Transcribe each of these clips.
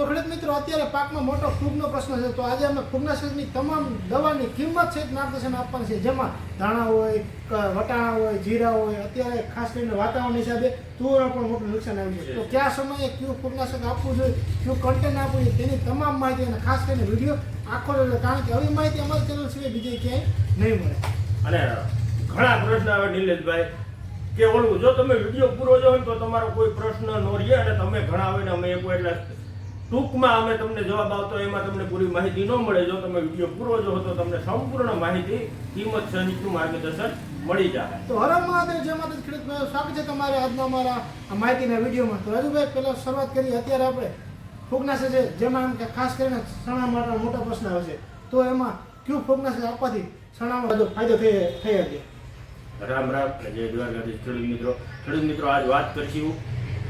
તો ખેડૂત મિત્રો, અત્યારે પાકમાં મોટો ફૂગનો પ્રશ્ન છે. તો આજે અમે ફૂગનાશકની તમામ દવાની કિંમત સહિત માર્ગદર્શન આપવાનું છે. જેમાં ધાણા હોય વટાણા હોય, જીરા હોય, અત્યારે ખાસ કરીને વાતાવરણ હિસાબે તુવેરમાં પણ મોટું નુકસાન આવ્યું છે. તો કયા સમયે કયું ફૂગનાશક આપવું જોઈએ, કયું કન્ટેન આપવું જોઈએ, તેની તમામ માહિતી અને ખાસ કરીને વીડિયો આખો કારણ કે આવી માહિતી અમારી ચેનલ સિવાય બીજે ક્યાંય નહીં મળે. અને ઘણા પ્રશ્ન આવે નિલેશભાઈ, કે ઓલું જો તમે વીડિયો પૂરો જોવો તો તમારો કોઈ પ્રશ્ન નો રહે અને તમે ઘણા હોય ને અમે એક એટલે ટૂંકમાં અમે તમને જવાબ આવતો એમાં તમને પૂરી માહિતી ન મળે. જો તમે વીડિયો પૂરો જો તો તમને સંપૂર્ણ માહિતી કિંમત સહિતનું માર્ગદર્શન મળી જાય. તો હર મહાદેવ જય માતા ખેડૂત સ્વાગત છે તમારે આજના અમારા આ માહિતીના વિડીયોમાં. તો રાજુભાઈ પહેલાં શરૂઆત કરી અત્યારે આપણે ફૂગનાશક છે જેમાં એમ કે ખાસ કરીને સણા માટે મોટો પ્રશ્ન આવે છે. તો એમાં કયું ફૂગનાશક આપવાથી સણામાં બધો ફાયદો થઈ થઈ શકે રામ રામ જય દ્વારકાધીશ ખેડૂત મિત્રો. ખેડૂત મિત્રો આજ વાત કરીશું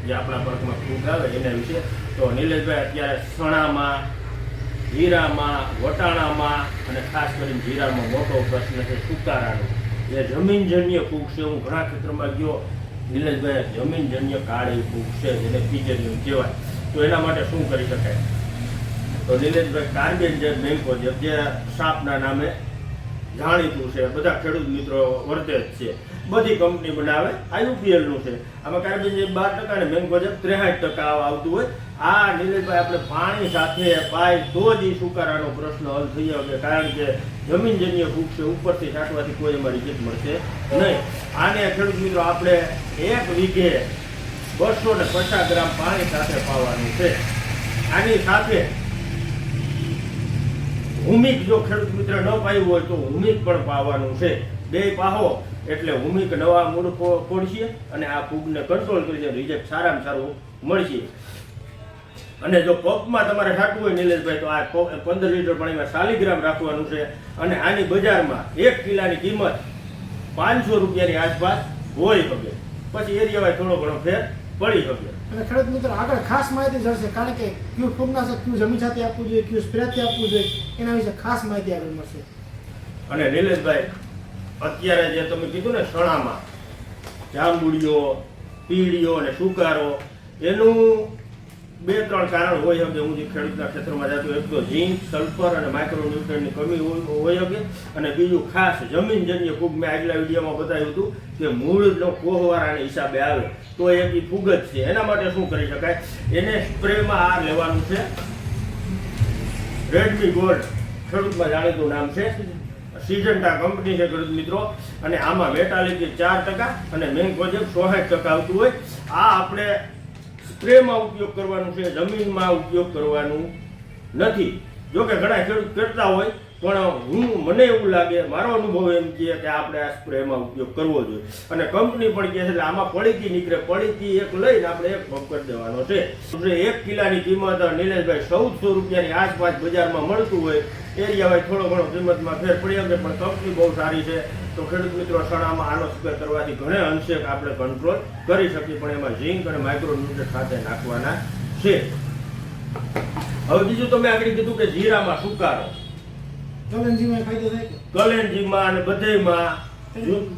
જે આપણા વર્ગમાં ફૂગ આવે એના વિશે. તો નિલેશભાઈ અત્યારે સણામાં જીરામાં વટાણામાં અને ખાસ કરીને જીરામાં મોટો પ્રશ્ન છે સુકારાનો. એ જમીનજન્ય ફૂગ છે. હું ઘણા ક્ષેત્રમાં ગયો. નિલેશભાઈ, જમીનજન્ય કાળી ફૂગ છે જેને પીજન્યુ કહેવાય. તો એના માટે શું કરી શકાય? તો નિલેશભાઈ, કાર્બેન જે છે જે સાપના નામે જાણીતું છે. બધા ખેડૂત મિત્રો વર્તે જ છે. બધી કંપની બનાવે આ નું છે. આમાં કાર્બન બાર ટકા ને મેંગો જે ત્રેસઠ ટકા આવતું હોય, આ નીલેશભાઈ આપણે પાણી સાથે પાય તો જ એ સુકારાનો પ્રશ્ન હલ થઈ શકે કારણ કે જમીનજન્ય ફૂગ છે, ઉપરથી છાંટવાથી કોઈ અમારી જીત મળશે નહીં. આને ખેડૂત મિત્રો, આપણે એક વીઘે બસો ને પચાસ ગ્રામ પાણી સાથે પાવાનું છે. આની સાથે હુમિક જો ખેડૂત મિત્ર ન પાયું હોય તો હુમિક પણ પાવાનું છે. બે પાહો એટલે હુમિક નવા મૂળ ખોડશે અને આ ફૂગને કંટ્રોલ કરી છે રિઝલ્ટ સારામાં સારું મળશે. અને જો કપમાં તમારે છાંટવું હોય નિલેશભાઈ તો આ પંદર લીટર પાણીમાં સાલીગ્રામ રાખવાનું છે. અને આની બજારમાં એક કિલાની કિંમત પાંચસો રૂપિયાની આસપાસ હોય શકે. પછી એરિયામાં થોડો ઘણો ફેર પડી શકે. અને ખેડૂત મિત્રો આગળ ખાસ માહિતી જળશે કારણ કે કયું ફૂગનાશક ક્યુ જમીન સાથે આપવું જોઈએ કયું સ્પ્રેથી આપવું જોઈએ એના વિશે ખાસ માહિતી આગળ મળશે. અને નિલેશભાઈ અત્યારે જે તમે કીધું ને સણામાં જાંબુડીઓ પીળીઓ અને સુકારો, એનું બે, ત્રણ કારણ હોય શકે. હું જે ખેડૂતના ક્ષેત્રમાં જતો એક તો ઝીંક સલ્ફર અને માઇક્રોન્યુટ્રન્ટની કમી હોય- શકે. અને બીજું ખાસ જમીનજન્ય ફૂગ મેં આગલા વિડીયોમાં બતાવ્યું હતું કે મૂળનો કોહવારાના હિસાબે આવે. તો એ બી ફૂગ જ છે. એના માટે શું કરી શકાય? એને સ્પ્રેમાં આ લેવાનું છે. Redmi gold. ખેડૂતમાં જાણીતું નામ છે. સિજન્ટા કંપની છે ખેડૂત મિત્રો. અને આમાં વેટાલિટી ચાર ટકા અને મેન્કોજેબ સોસાઠ ટકા આવતું હોય. આ આપણે સ્પ્રેમાં ઉપયોગ કરવાનું છે, જમીનમાં ઉપયોગ કરવાનું નથી. જોકે ઘણા ખેડૂત કરતા હોય, પણ હું, મને એવું લાગે, મારો અનુભવ એમ કહે કે આપણે આ સ્પ્રેમાં ઉપયોગ કરવો જોઈએ. અને કંપની પણ કહે છે એટલે આમાં પડીકી નીકળે. પડીકી એક લઈને આપણે એક પંપ કરી દેવાનો છે. એક કિલાની કિંમત નિલેશભાઈ ચૌદસો રૂપિયાની આસપાસ બજારમાં મળતું હોય. એરિયા હોય થોડો ઘણો કિંમતમાં ફેર પડી શકે પણ કંપની બહુ સારી છે. તો ખેડૂત મિત્રો સણામાં આનો સ્પ્રે કરવાથી ઘણે અંશે આપણે કંટ્રોલ કરી શકીએ પણ એમાં ઝીંક અને માઇક્રોન્યુટ્રન્ટ સાથે નાખવાના છે. હવે બીજું તમે આગળ કીધું કે જીરામાં સુકારો કલંજીમાં ફાયદો થાય કલેન્જીમાં અને બધેયમાં.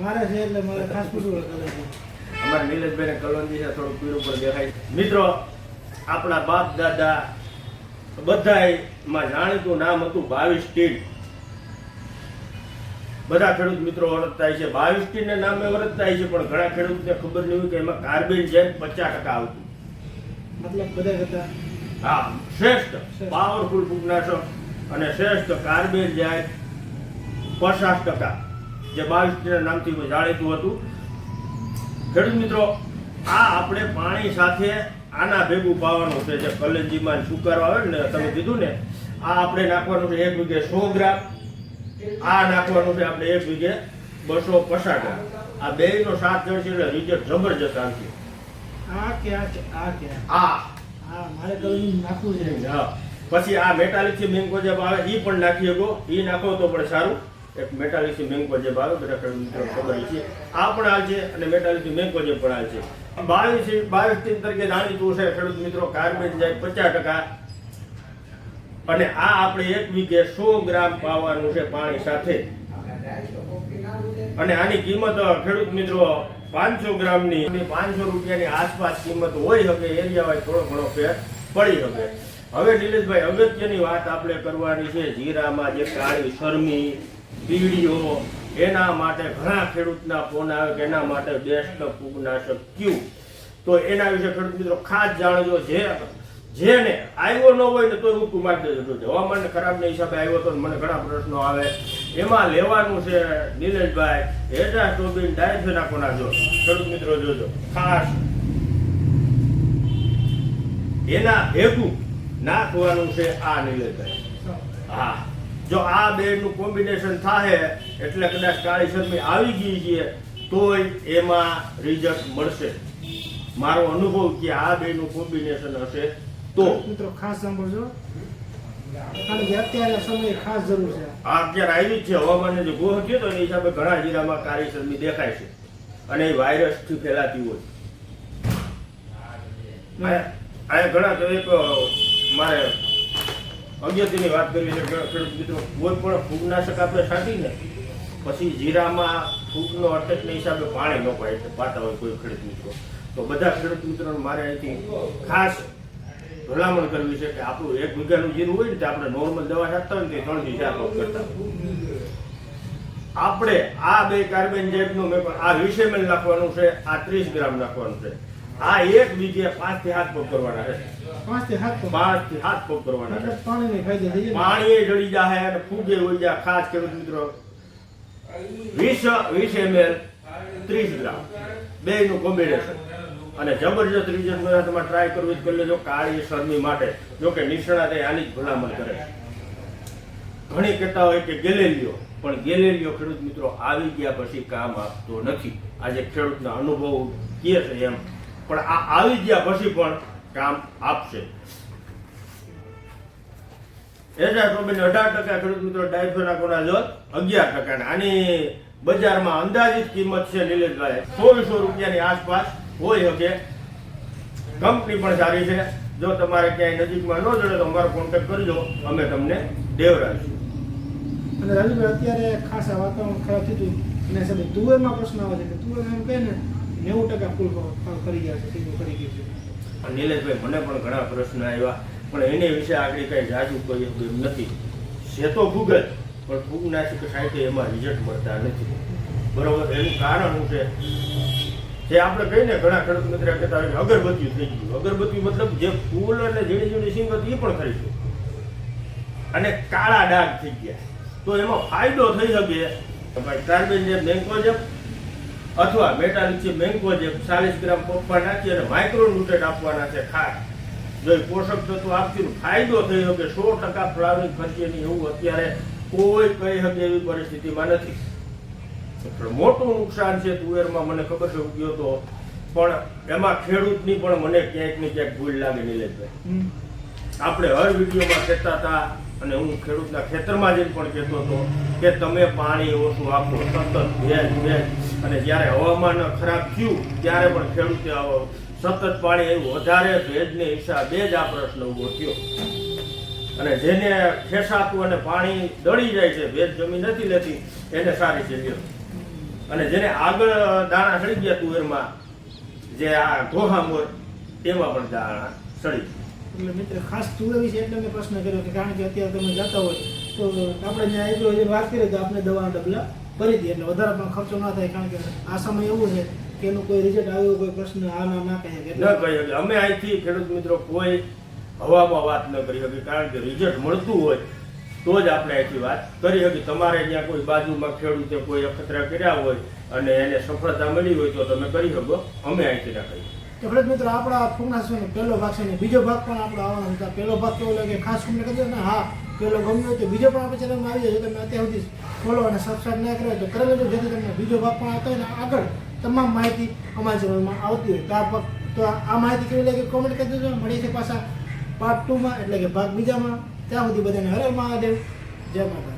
મારે છે એટલે મારે ખાસ પૂછવું અમારા નિલેશભાઈને કલોંજી છે થોડું પર દેખાય. મિત્રો આપણા બાપ દાદા બધાયમાં જાણીતું નામ હતું બાવીસ ટીન. બધા ખેડૂત મિત્રો ઓળખતા છે. બાવીસ ટીન ના નામે ઓળખતા છે પણ ઘણા ખેડૂતને ખબર નહીં કે એમાં કાર્બન છે પચાસ ટકા આવતું. મતલબ બધા કરતા? હા શ્રેષ્ઠ. પાવરફુલ ફૂગનાશક અને શ્રેષ્ઠ કાર્બેન જાય પચાસ ટકા. જે બાવીસ ટીના નામથી જાણીતું હતું. ખેડૂત મિત્રો આ આપણે પાણી સાથે આના ભેગું પાવાનું છે જે કલેજીમાં સુકારો આવે ને તમે કીધું ને આ આપણે નાખવાનું છે એક વીઘે સો ગ્રામ. આ નાખવાનું છે આપણે એક વીઘે બસો પસાર ગ્રામ. આ સાત સાથ છે એટલે રિઝલ્ટ જબરજસ્ત આવશે આ ક્યાં આ કે આ ક્યાં? આ? હા મારે કલંજી નાખવું છે. હા. પછી આ મેટાલિક મેંગો જે આવે એ પણ નાખી શકો. એ નાખો તો પણ સારું. એક મેટાલિસી મેંગો જે આવે બધા મિત્રો ખબર છે. આ પણ હાલ છે અને મેટાલિસી મેંગો જે પણ હાલ છે. બાવીસ બાવીસ ટીમ તરીકે જાણીતું છે ખેડૂત મિત્રો કાર્બેજ જાય પચાસ ટકા. અને આ આપણે એક વીઘે સો ગ્રામ પાવાનું છે પાણી સાથે. અને આની કિંમત ખેડૂત મિત્રો પાંચસો ગ્રામની પાંચસો રૂપિયાની આસપાસ કિંમત હોય શકે, એરિયા હોય થોડો ઘણો ફેર પડી શકે. હવે નિલેશભાઈ અગત્યની વાત આપણે કરવાની છે. જીરામાં જે કાળી શરમી પીડીઓ, એના માટે ઘણા ખેડૂતના ફોન આવે કે એના માટે બેસ્ટ ફૂગનાશક ક્યુ? તો એના વિશે ખેડૂત મિત્રો ખાસ જાણજો, જે જેને આવ્યો ન હોય ને તોય ઊંટું મારી દેજો. હવામાન ખરાબના હિસાબે આવ્યો તો મને ઘણા પ્રશ્નો આવે. એમાં લેવાનું છે નિલેશભાઈ હેડ્રાસ્ટોબિન નાખો નાખજો ખેડૂત મિત્રો જોજો, ખાસ. એના ભેગું નાખવાનું છે આ નિલેશભાઈ. હા. જો આ બે નું કોમ્બિનેશન થાય એટલે કદાચ કાળી શરમી આવી ગઈ છે તોય એમાં રિઝલ્ટ મળશે. મારો અનુભવ કે આ બે નું કોમ્બિનેશન હશે તો? મિત્રો ખાસ સાંભળજો. કારણ કે અત્યારે સમય ખાસ જરૂર છે. અત્યારે આવી જ છે હવામાનને જે ગોહ થયો તો એના હિસાબે ઘણા જીરામાં કાળી શરમી દેખાય છે. અને એ વાયરસથી ફેલાતી હોય. આ ઘણા તો એક મારે અગત્યની વાત કરવી છે ખેડૂત મિત્રો, કોઈ પણ ફૂગનાશક આપણે છાંટીને, પછી જીરામાં ફૂગનો અટેકના હિસાબે પાણી ન પાય પાતા હોય કોઈ ખેડૂત મિત્રો. તો બધા ખેડૂત મિત્રોને મારે અહીંથી ખાસ ભલામણ કરવી છે કે આપણું એક વીઘાનું જીરું હોય ને તે આપણે નોર્મલ દવા છાંટતા હોય ને ત્રણ ચાર પગ કરતા આપણે આ બે કાર્બન જેબનું મેં પણ આ વીસ એમએલ નાખવાનું છે, આ ત્રીસ ગ્રામ નાખવાનું છે. આ એક વીઘે પાંચથી હાથ પગ કરવાના છે. પાંચથી હાથ પાંચથી સાત પગ કરવાના છે. મતલબ પાણીને થઈ પાણી એ જડી જાય અને ફૂગે હોય જાય. ખાસ ખેડૂત મિત્રો વીસ વીસ ml ત્રીસ ગ્રામ. બે નું કોમ્બિનેશન અને જબરજસ્ત રિઝલ્ટ મેળવવા તમારે ટ્રાય કરવું જ કરી લેજો. કાળી શરમી માટે. જો કે નિષ્ણાત આની જ ભલામણ કરે ઘણી કહેતા હોય કે ગેલેલિયો. પણ ગેલેલિયો ખેડૂત મિત્રો આવી ગયા પછી કામ આપતો નથી. આજે ખેડૂતના અનુભવ કહે છે એમ. પણ આ આવી ગયા પછી પણ કામ આપશે. જો તમારે ક્યાંય નજીકમાં ન જડે તો અમારો કોન્ટેક્ટ કરજો. અમે તમને દેવરાશું અને અત્યારે ખાસ આ વાતાવરણ ખરાબ થયું હિસાબે તુવેરમાં પ્રશ્ન આવે છે કે તુવેરમાં એમ કહે ને, નેવું ટકા ફૂલ કરી ગયું છે. નિલેશભાઈ, મને પણ ઘણા પ્રશ્ન આવ્યા. પણ એને વિશે આગળ કઈ જાજુ કોઈ એમ નથી. છે તો ગૂગલ પણ ફૂગનાશક સાહિત્ય એમાં રિઝલ્ટ મળતા નથી. બરોબર? એનું કારણ શું છે? જે આપણે કહીને ઘણા ખેડૂત મિત્ર કહેતા હોય અગરબત્તી થઈ ગયું. અગરબત્તી મતલબ જે ફૂલ અને ઝીણી ઝીણી સિંગ હતી એ પણ ખરી છે. અને કાળા ડાઘ થઈ ગયા. તો એમાં ફાયદો થઈ શકે. ભાઈ કાર્બન જે મેન્કોજેબ અથવા મેટાલિક છે જે ચાલીસ ગ્રામ પપ્પા નાખી અને માઇક્રોન્યુટ્રેટ આપવાના છે ખાસ. જો પોષક તત્વો આપતી ફાયદો થયો કે સો ટકા ફ્લાવરિંગ ખર્ચેની એવું અત્યારે કોઈ કહી શકે એવી પરિસ્થિતિમાં નથી. પણ મોટું નુકસાન છે તુવેરમાં મને ખબર છે ઉગ્યો તો પણ એમાં ખેડૂતની પણ મને ક્યાંક ને ક્યાંક ભૂલ લાગે નિલેશભાઈ. આપણે હર વિડીયોમાં કહેતા હતા અને હું ખેડૂતના ખેતરમાં જઈને પણ કહેતો હતો કે તમે પાણી ઓછું આપો, સતત ભેજ ભેજ. અને જ્યારે હવામાન ખરાબ થયું, ત્યારે પણ ખેડૂતે સતત પાણી આવ્યું વધારે ભેજને હિસાબે જ આ પ્રશ્ન ઊભો થયો. અને જેને ખેસાતું અને પાણી દળી જાય છે, ભેજ જમીન નથી લેતી, એને સારી છે અને જેને આગળ દાણા સડી ગયા તુવેરમાં, જે આ ગોહામ હોય એમાં પણ દાણા સડી ગયા. એટલે મિત્ર, ખાસ તુવે વિશે એટલે મેં પ્રશ્ન કર્યો કે કારણ કે અત્યારે તમે જતા હોય તો આપણે જ્યાં એગ્રો જે વાત કરીએ તો આપણે દવાના ડબલા ભરી દઈએ. એટલે વધારે પણ ખર્ચો ના થાય કારણ કે આ સમય એવું છે કે એનું કોઈ રિઝલ્ટ આવ્યો કોઈ પ્રશ્ન આ ના ના કહે. શકે ન કહી શકે અમે અહીંથી ખેડૂત મિત્રો કોઈ હવામાં વાત ન કરી શકીએ. કારણ કે રિઝલ્ટ મળતું હોય તો જ આપણે અહીંથી વાત કરી શકીએ. તમારે ત્યાં કોઈ બાજુમાં ખેડૂતે કોઈ અખતરા કર્યા હોય અને એને સફળતા મળી હોય તો તમે કરી શકો. અમે અહીંથી ના કરીએ. તો ખેડૂત મિત્રો, આપણા ફૂગના શોનો પહેલો ભાગ છે ને બીજો ભાગ પણ આપણો આવવાનો હતો પહેલો ભાગ કેવો લાગે ખાસ તમને કહી ને, હા, પહેલો ગમ્યો તો બીજો પણ આપણે ચેનલમાં આવી જાય. તમે અત્યાર સુધી ફોલો અને સબસ્ક્રાઈબ ના કર્યો તો કરી લેજો. જેથી તમને બીજો ભાગ પણ આવતો હોય ને, આગળ તમામ માહિતી અમારી ચેનલમાં આવતી હોય. તો આ તો આ માહિતી કેવી લાગે કોમેન્ટ કરી દેજો. મળીએ છે પાછા પાર્ટ ટુમાં એટલે કે ભાગ બીજામાં. ત્યાં સુધી બધાને હરે મહાદેવ. જય માતા